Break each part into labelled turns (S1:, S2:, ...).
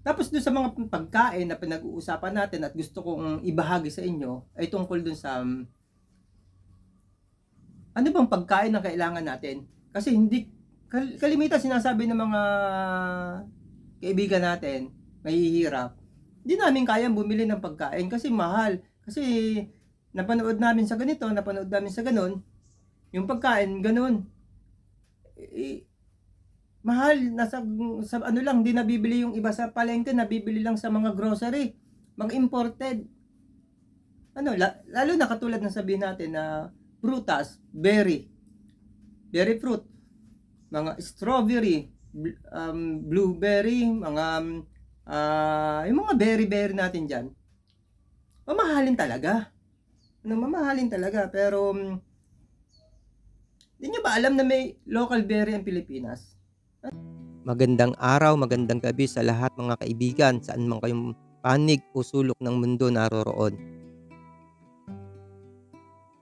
S1: Tapos doon sa mga pagkain na pinag-uusapan natin at gusto kong ibahagi sa inyo ay tungkol doon sa um, ano bang pagkain na kailangan natin? Kasi hindi kal- kalimitan sinasabi ng mga kaibigan natin, mahihirap. Hindi namin kayang bumili ng pagkain kasi mahal. Kasi napanood namin sa ganito, napanood namin sa ganon, yung pagkain ganon. Eh, mahal nasa sa ano lang di nabibili yung iba sa palengke nabibili lang sa mga grocery. Mga imported. Ano la, lalo na katulad ng sabihin natin na prutas berry. Berry fruit. Mga strawberry bl- um, blueberry mga ah, yung mga berry berry natin diyan mamahalin talaga. Ano mamahalin talaga pero um, di nyo ba alam na may local berry ang Pilipinas
S2: Magandang araw, magandang gabi sa lahat mga kaibigan, saan man kayong panig o sulok ng mundo naroroon.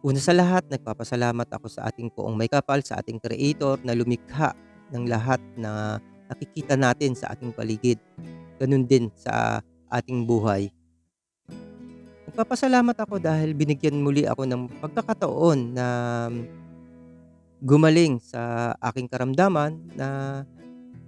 S2: Una sa lahat, nagpapasalamat ako sa ating poong may kapal, sa ating creator na lumikha ng lahat na nakikita natin sa ating paligid. Ganun din sa ating buhay. Nagpapasalamat ako dahil binigyan muli ako ng pagkakataon na gumaling sa aking karamdaman na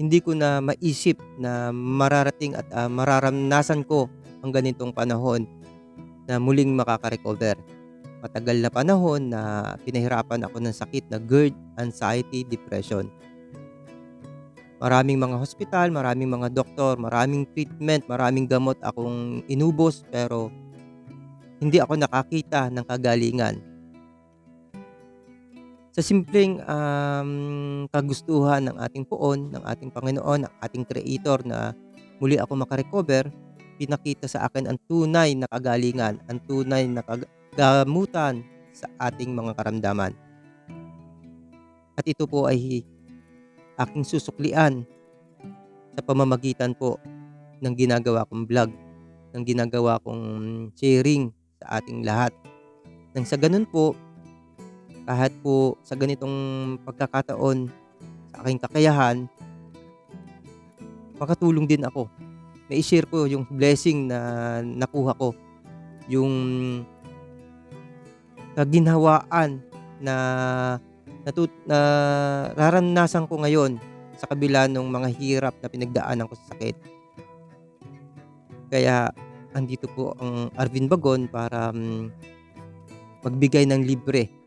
S2: hindi ko na maisip na mararating at ah, mararamnasan ko ang ganitong panahon na muling makaka-recover. Matagal na panahon na pinahirapan ako ng sakit na GERD, anxiety, depression. Maraming mga hospital, maraming mga doktor, maraming treatment, maraming gamot akong inubos pero hindi ako nakakita ng kagalingan sa simpleng um, kagustuhan ng ating poon, ng ating Panginoon, ng ating Creator na muli ako makarecover, pinakita sa akin ang tunay na kagalingan, ang tunay na kagamutan sa ating mga karamdaman. At ito po ay aking susuklian sa pamamagitan po ng ginagawa kong vlog, ng ginagawa kong sharing sa ating lahat. Nang sa ganun po, kahit po sa ganitong pagkakataon sa aking kakayahan, makatulong din ako. May share ko yung blessing na nakuha ko. Yung kaginhawaan na natut na naranasan ko ngayon sa kabila ng mga hirap na pinagdaanan ko sa sakit. Kaya andito po ang Arvin Bagon para um, magbigay ng libre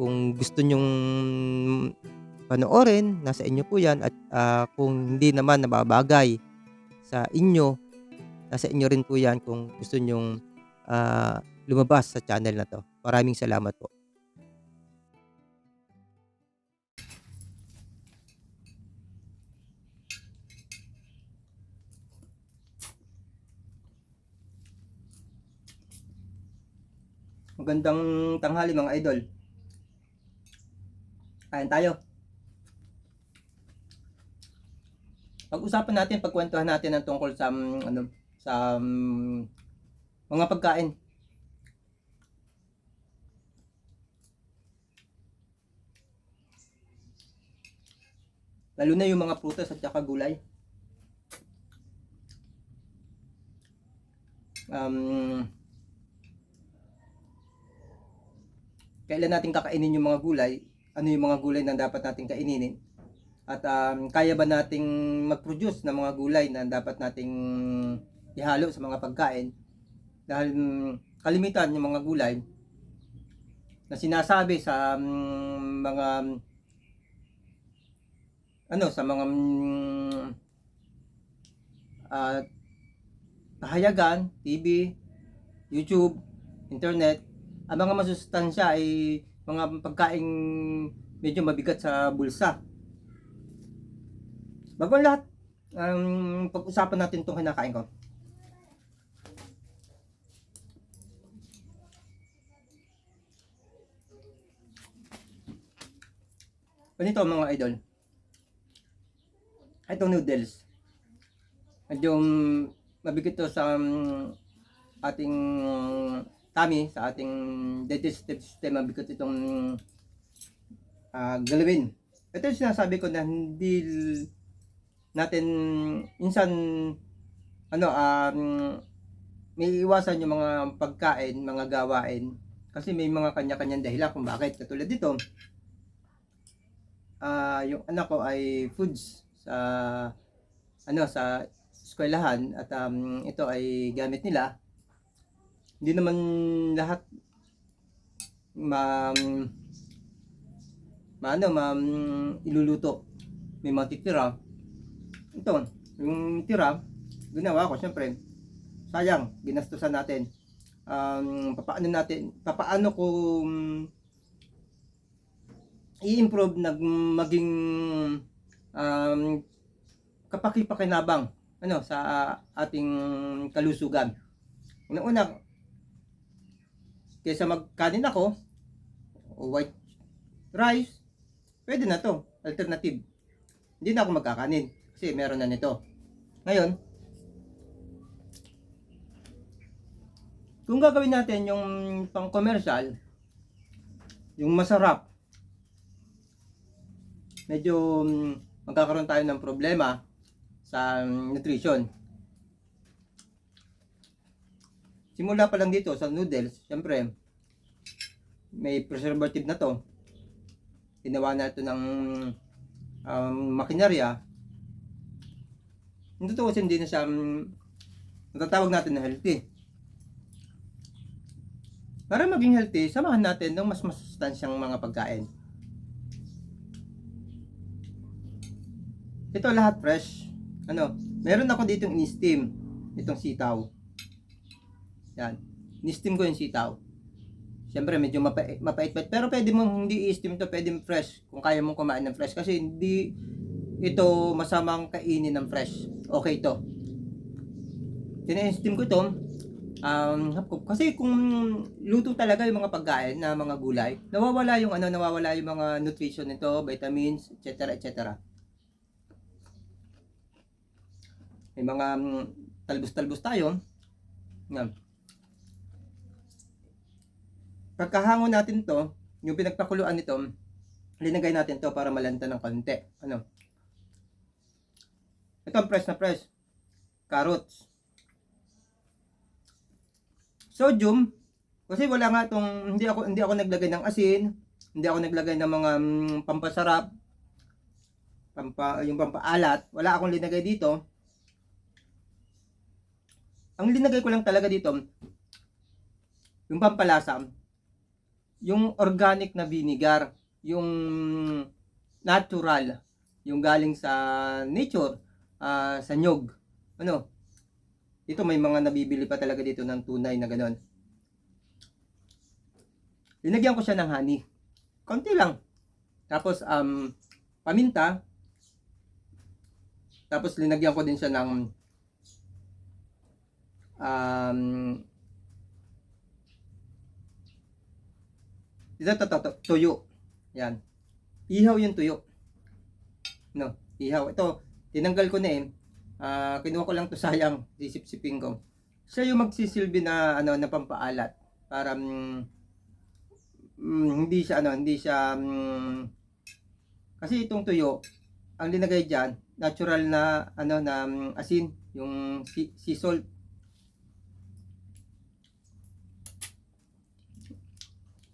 S2: kung gusto nyong panoorin, nasa inyo po yan. At ah, kung hindi naman nababagay sa inyo, nasa inyo rin po yan kung gusto nyong ah, lumabas sa channel na to. Maraming salamat po.
S1: Magandang tanghali mga idol. Kain tayo. Pag-usapan natin, pagkwentuhan natin ng tungkol sa mm, ano sa mm, mga pagkain. Lalo na yung mga prutas at saka gulay. Um, kailan natin kakainin yung mga gulay, ano yung mga gulay na dapat nating kaininin, at um, kaya ba nating mag-produce ng mga gulay na dapat nating ihalo sa mga pagkain. Dahil mm, kalimitan yung mga gulay na sinasabi sa mm, mga ano sa mga mm, ah, pahayagan, TV, YouTube, internet, ang mga masustansya ay mga pagkaing medyo mabigat sa bulsa. Bago ang lahat, um, pag-usapan natin itong kinakain ko. Ganito mga idol. Itong noodles. Medyo mm, mabigat to sa um, ating tummy, sa ating digestive system, mabigat itong ah, galawin. Ito yung sinasabi ko na hindi natin minsan ano, um, may iwasan yung mga pagkain, mga gawain. Kasi may mga kanya-kanyang dahilan kung bakit. Katulad dito, ah yung anak ko ay foods sa ano sa eskwelahan at um, ito ay gamit nila. Hindi naman lahat ma maano ma iluluto. May mga titira. Ito, yung tira, ginawa ko syempre. Sayang, ginastusan natin. Um, papaano natin, papaano ko um, i-improve nag maging um, kapaki-pakinabang ano sa ating kalusugan. Una-una kaysa magkanin ako o white rice, pwede na to, alternative. Hindi na ako magkakanin kasi meron na nito. Ngayon, kung gagawin natin yung pang commercial, yung masarap, medyo mm, magkakaroon tayo ng problema sa mm, nutrition. Simula pa lang dito sa noodles, syempre, may preservative na to. Ginawa na ito ng um, makinarya. Yung totoo kasi hindi na siya um, natatawag natin na healthy. Para maging healthy, samahan natin ng mas masustansyang mga pagkain. Ito lahat fresh. Ano, meron ako dito yung in-steam. Itong sitaw. Yan. In-steam ko yung sitaw. Siyempre, medyo mapait, mapait-pait. Pero pwede mong hindi i-steam to, pwede mong fresh. Kung kaya mong kumain ng fresh. Kasi hindi ito masamang kainin ng fresh. Okay to. Tina-steam ko to. Um, kasi kung luto talaga yung mga pagkain na mga gulay, nawawala yung ano, nawawala yung mga nutrition nito, vitamins, etc. etc. May mga mm, talbos-talbos tayo. Yan. Pagkahango natin to, yung pinagpakuluan nito, linagay natin to para malanta ng konti. Ano? Ito ang fresh na fresh. Carrots. Sodium, kasi wala nga tong hindi ako hindi ako naglagay ng asin, hindi ako naglagay ng mga mm, pampasarap, pampa, yung pampaalat, wala akong linagay dito. Ang linagay ko lang talaga dito, yung pampalasa, yung organic na vinegar, yung natural, yung galing sa nature, ah, sa nyog. Ano? Dito may mga nabibili pa talaga dito ng tunay na ganon. Linagyan ko siya ng honey. Konti lang. Tapos, um, paminta. Tapos, linagyan ko din siya ng um, Ito, to, to, to, tuyo. Yan. Ihaw yung tuyo. No, ihaw. Ito, tinanggal ko na eh. Ah, kinuha ko lang to sayang, sisip-sipin ko. Siya yung magsisilbi na ano na pampaalat para mm, mm, hindi siya ano, hindi siya mm, kasi itong tuyo, ang linagay diyan, natural na ano na mm, asin, yung sea, sea salt.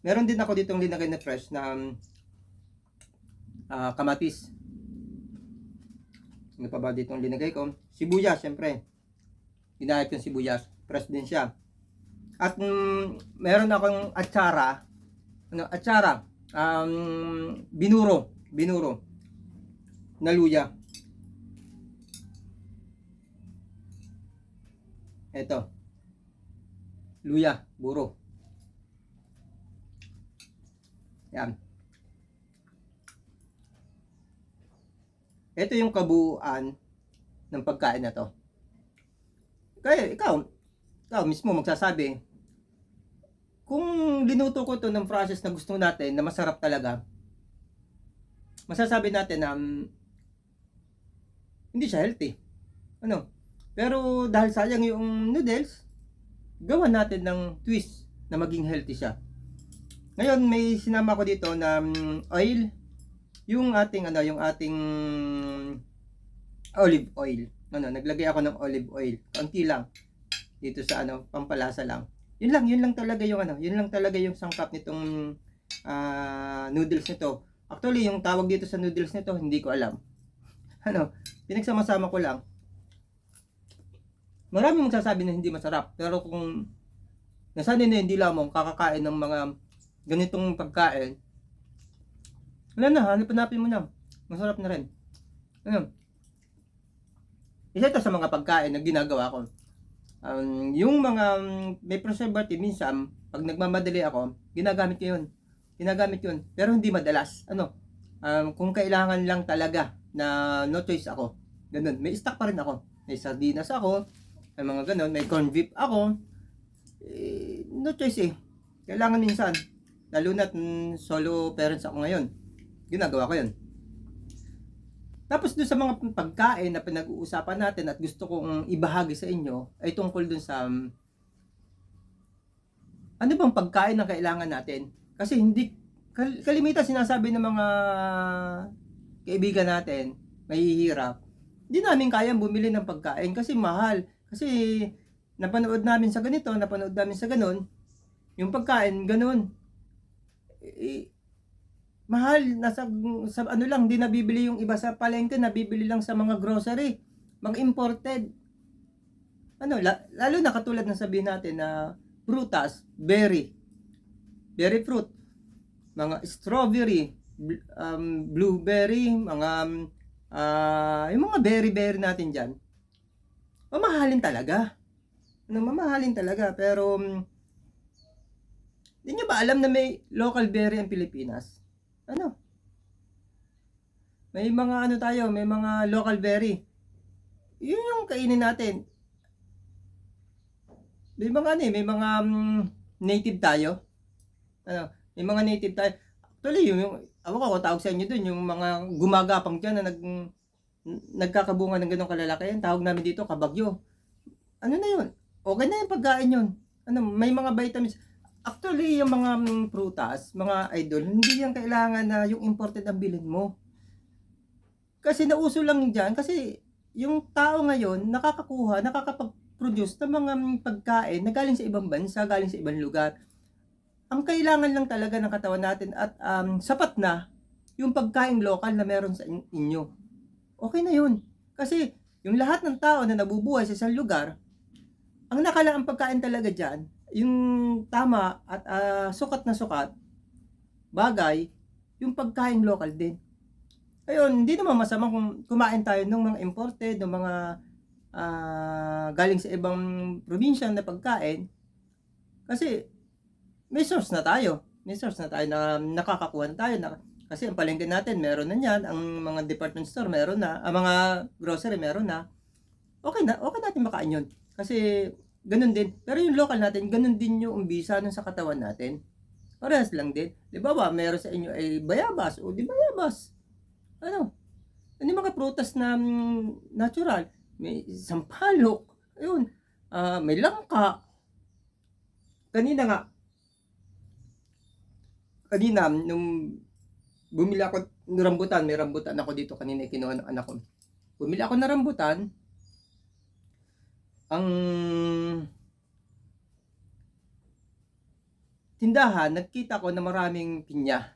S1: Meron din ako ditong linagay na fresh na mm, ah, kamatis. Ano pa ba ditong linagay ko? Sibuyas, syempre. Ginayat yung sibuyas. Fresh din siya. At mm, meron akong atsara. Ano, atsara. Um, binuro. Binuro. Na luya. Ito. Luya. Buro. Yan. Ito yung kabuuan ng pagkain na to. Kaya ikaw, ikaw mismo magsasabi, kung linuto ko to ng process na gusto natin, na masarap talaga, masasabi natin na um, hindi siya healthy. Ano? Pero dahil sayang yung noodles, gawa natin ng twist na maging healthy siya. Ngayon, may sinama ko dito na um, oil, yung ating ano, yung ating olive oil. ano, naglagay ako ng olive oil. Kaunti lang. Dito sa ano, pampalasa lang. Yun lang, yun lang talaga yung ano, yun lang talaga yung sangkap nitong ah, noodles nito. Actually, yung tawag dito sa noodles nito, hindi ko alam. Ano, pinagsama-sama ko lang. Maraming magsasabi na hindi masarap. Pero kung nasanay na hindi lamang kakakain ng mga ganitong pagkain, wala na, hanap-hanapin mo na. Masarap na rin. Ano? Isa ito sa mga pagkain na ginagawa ko. Um, yung mga um, may preservative minsan, pag nagmamadali ako, ginagamit ko yun. Ginagamit yun. Pero hindi madalas. Ano? Um, kung kailangan lang talaga na no choice ako. Ganun. May stock pa rin ako. May sardinas ako. May mga ganun. May corn beef ako. Eh, no choice eh. Kailangan minsan. Lalo na solo parents ako ngayon. Ginagawa ko yun. Tapos doon sa mga pagkain na pinag-uusapan natin at gusto kong ibahagi sa inyo ay tungkol dun sa um, ano bang pagkain na kailangan natin? Kasi hindi kal- kalimitan sinasabi ng mga kaibigan natin, mahihirap. Hindi namin kayang bumili ng pagkain kasi mahal. Kasi napanood namin sa ganito, napanood namin sa ganon, yung pagkain ganon. Eh, mahal nasa sa ano lang di nabibili yung iba sa palengke nabibili lang sa mga grocery mga imported. Ano la- lalo na katulad ng sabihin natin na prutas berry berry fruit mga strawberry um, blueberry mga ah, yung mga berry berry natin diyan mamahalin talaga. Ano mamahalin talaga pero um, hindi nyo ba alam na may local berry ang Pilipinas? ano, may mga ano tayo, may mga local berry. Yun yung kainin natin. May mga ano eh, may mga mm, native tayo. Ano, may mga native tayo. Actually, yung, yung ako ko tawag sa inyo dun, yung mga gumagapang dyan na nag, nagkakabunga ng ganong kalalakihan, tawag namin dito, kabagyo. Ano na yun? Okay na yung pagkain yun. Ano, may mga vitamins. Actually, yung mga mm, prutas, mga idol, hindi yan kailangan na yung imported ang bilhin mo. Kasi nauso lang dyan, kasi yung tao ngayon, nakakakuha, nakakapag-produce ng mga mm, pagkain na galing sa ibang bansa, galing sa ibang lugar. Ang kailangan lang talaga ng katawan natin at um, sapat na yung pagkain local na meron sa in- inyo. Okay na yun. Kasi yung lahat ng tao na nabubuhay sa isang lugar, ang nakalaang pagkain talaga dyan, yung tama at ah, sukat na sukat, bagay, yung pagkain local din. Ayun, hindi naman masama kung kumain tayo ng mga imported, ng mga ah, galing sa ibang probinsya na pagkain. Kasi may source na tayo. May source na tayo na nakakakuha na tayo. Na, kasi ang palengke natin, meron na yan. Ang mga department store, meron na. Ang mga grocery, meron na. Okay na, okay natin makain yun. Kasi ganun din. Pero yung local natin, ganun din yung umbisa nun sa katawan natin. Parehas lang din. Di ba ba, meron sa inyo ay bayabas. O di bayabas. Ano? Ano yung mga prutas na mm, natural? May sampalok. Ayun. Ah, may langka. Kanina nga, kanina, nung bumili ako ng rambutan, may rambutan ako dito kanina kinuha ng anak ko. Bumili ako ng rambutan, ang tindahan, nagkita ko na maraming pinya.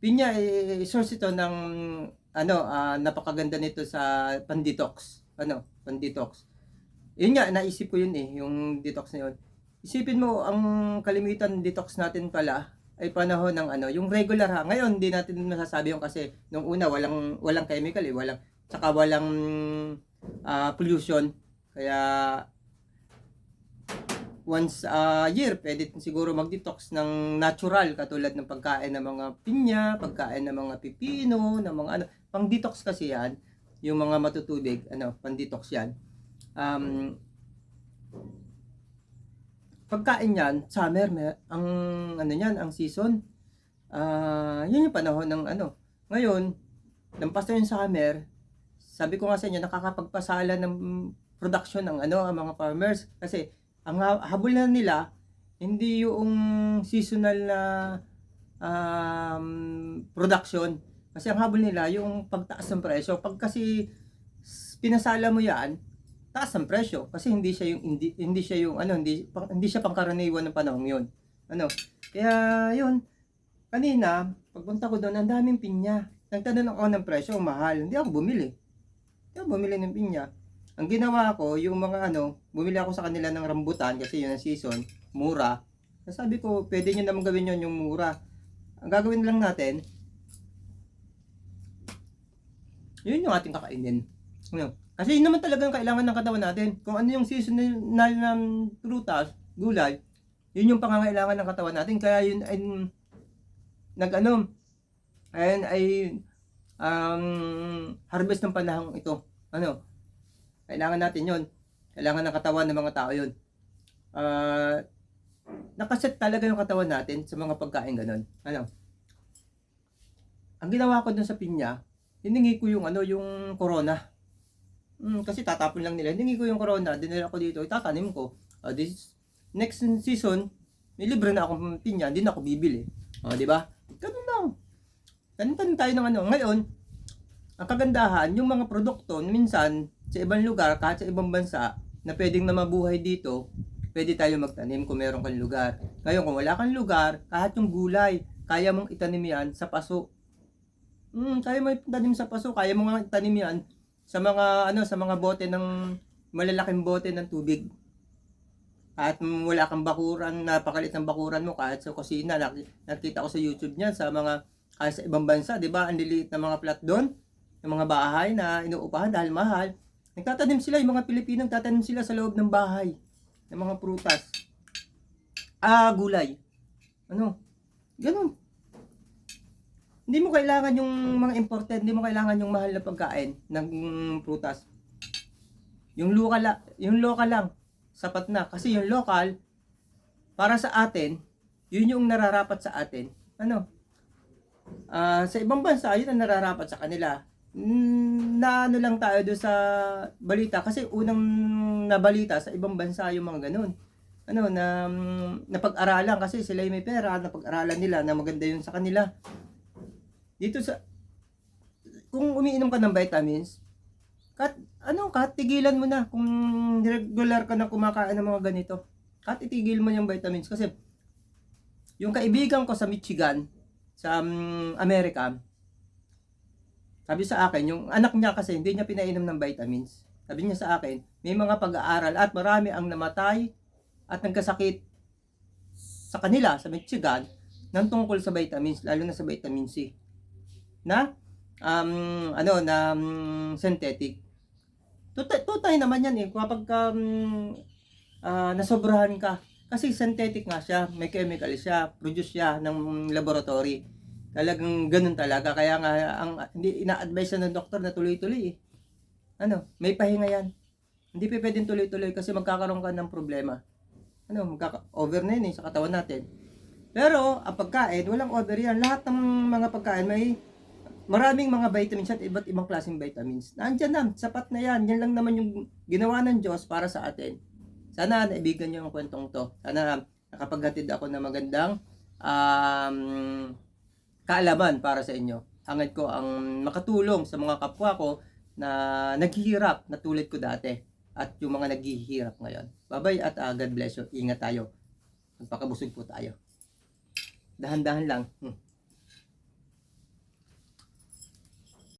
S1: Pinya, eh, source ito ng, ano, ah, napakaganda nito sa pandetox. Ano, pandetox. Yun nga, naisip ko yun eh, yung detox na yun. Isipin mo, ang kalimitan detox natin pala, ay panahon ng ano, yung regular ha. Ngayon, hindi natin masasabi yung kasi, nung una, walang, walang chemical eh, walang, tsaka walang ah, pollution. Kaya once a year, pwede siguro mag-detox ng natural katulad ng pagkain ng mga pinya, pagkain ng mga pipino, ng mga ano, pang-detox kasi yan, yung mga matutubig, ano, pang-detox yan. Um, pagkain yan, summer, may, ang ano yan, ang season, ah yun yung panahon ng ano. Ngayon, lampas na yung summer, sabi ko nga sa inyo, nakakapagpasala ng production ng ano, ang mga farmers. Kasi, ang ha- habol na nila, hindi yung seasonal na um, production. Kasi ang habol nila, yung pagtaas ng presyo. Pag kasi pinasala mo yan, taas ang presyo kasi hindi siya yung hindi, hindi siya yung ano hindi pang, hindi siya pangkaraniwan ng panahon yon. Ano? Kaya yun, kanina pagpunta ko doon, ang daming pinya. Nagtanong ako ng presyo, mahal. Hindi ako bumili. Hindi ako bumili ng pinya. Ang ginawa ko, yung mga ano, bumili ako sa kanila ng rambutan kasi yun ang season, mura. Sabi ko, pwede nyo naman gawin yun yung mura. Ang gagawin lang natin, yun yung ating kakainin. Ano? Kasi yun naman talaga ang kailangan ng katawan natin. Kung ano yung seasonal ng prutas, gulay, yun yung pangangailangan ng katawan natin. Kaya yun ay nag ano, ayun ay um, harvest ng panahon ito. Ano? Kailangan natin yun. Kailangan ng katawan ng mga tao yun. Ah, nakaset talaga yung katawan natin sa mga pagkain ganun. Ano? Ang ginawa ko dun sa pinya, hiningi ko yung ano, yung corona. Mm, kasi tatapon lang nila. Hiningi ko yung corona, dinala ko dito, itatanim ko. Ah, this next season, may libre na akong pinya, hindi na ako bibili. Oh, di ba? Ganun lang. Tanim-tanim tayo ng ano. Ngayon, ang kagandahan, yung mga produkto, minsan, sa ibang lugar, kahit sa ibang bansa, na pwedeng na mabuhay dito, pwede tayo magtanim kung meron kang lugar. Ngayon, kung wala kang lugar, kahit yung gulay, kaya mong itanim yan sa paso. Hmm, kaya mo itanim sa paso, kaya mo nga itanim yan sa mga, ano, sa mga bote ng, malalaking bote ng tubig. Mm, wala kang bakuran, napakalit ng bakuran mo, kahit sa kusina, nak- nakita ko sa YouTube niyan, sa mga, kahit sa ibang bansa, di ba, ang liliit na mga plat doon, ng mga bahay na inuupahan dahil mahal. Nagtatanim sila, yung mga Pilipino, nagtatanim sila sa loob ng bahay ng mga prutas. Ah, gulay. Ano? Ganun. Hindi mo kailangan yung mga imported, hindi mo kailangan yung mahal na pagkain ng prutas. Yung local, yung local lang, sapat na. Kasi yung local, para sa atin, yun yung nararapat sa atin. Ano? Ah, sa ibang bansa, yun ang nararapat sa kanila. Na ano lang tayo doon sa balita kasi unang nabalita sa ibang bansa yung mga ganun. Ano na napag-aralan kasi sila yung may pera, napag-aralan nila na maganda yun sa kanila. Dito sa kung umiinom ka ng vitamins, kat ano, kahit tigilan mo na kung regular ka na kumakain ng mga ganito. Kahit itigil mo yung vitamins kasi yung kaibigan ko sa Michigan, sa um, Amerika, sabi sa akin, yung anak niya kasi hindi niya pinainom ng vitamins. Sabi niya sa akin, may mga pag-aaral at marami ang namatay at nagkasakit sa kanila, sa Michigan, ng tungkol sa vitamins, lalo na sa vitamin C. Na, um, ano, na um, synthetic. Tutay, tutay naman yan eh, kapag um, ah, nasobrahan ka. Kasi synthetic nga siya, may chemical siya, produce siya ng laboratory. Talagang ganun talaga. Kaya nga, ang, hindi ina-advise ng doktor na tuloy-tuloy eh. Ano, may pahinga yan. Hindi pa pwedeng tuloy-tuloy kasi magkakaroon ka ng problema. Ano, magkaka- over na yun eh, sa katawan natin. Pero, ang pagkain, walang over yan. Lahat ng mga pagkain may maraming mga vitamins at iba't ibang klaseng vitamins. Nandiyan na, sapat na yan. Yan lang naman yung ginawa ng Diyos para sa atin. Sana naibigan niyo ang kwentong to. Sana nakapaghatid ako ng magandang um, kaalaman para sa inyo. Hangad ko ang makatulong sa mga kapwa ko na naghihirap na tulad ko dati at yung mga naghihirap ngayon. Bye-bye at ah, God bless you. Ingat tayo. Magpakabusog po tayo. Dahan-dahan lang. Hmm.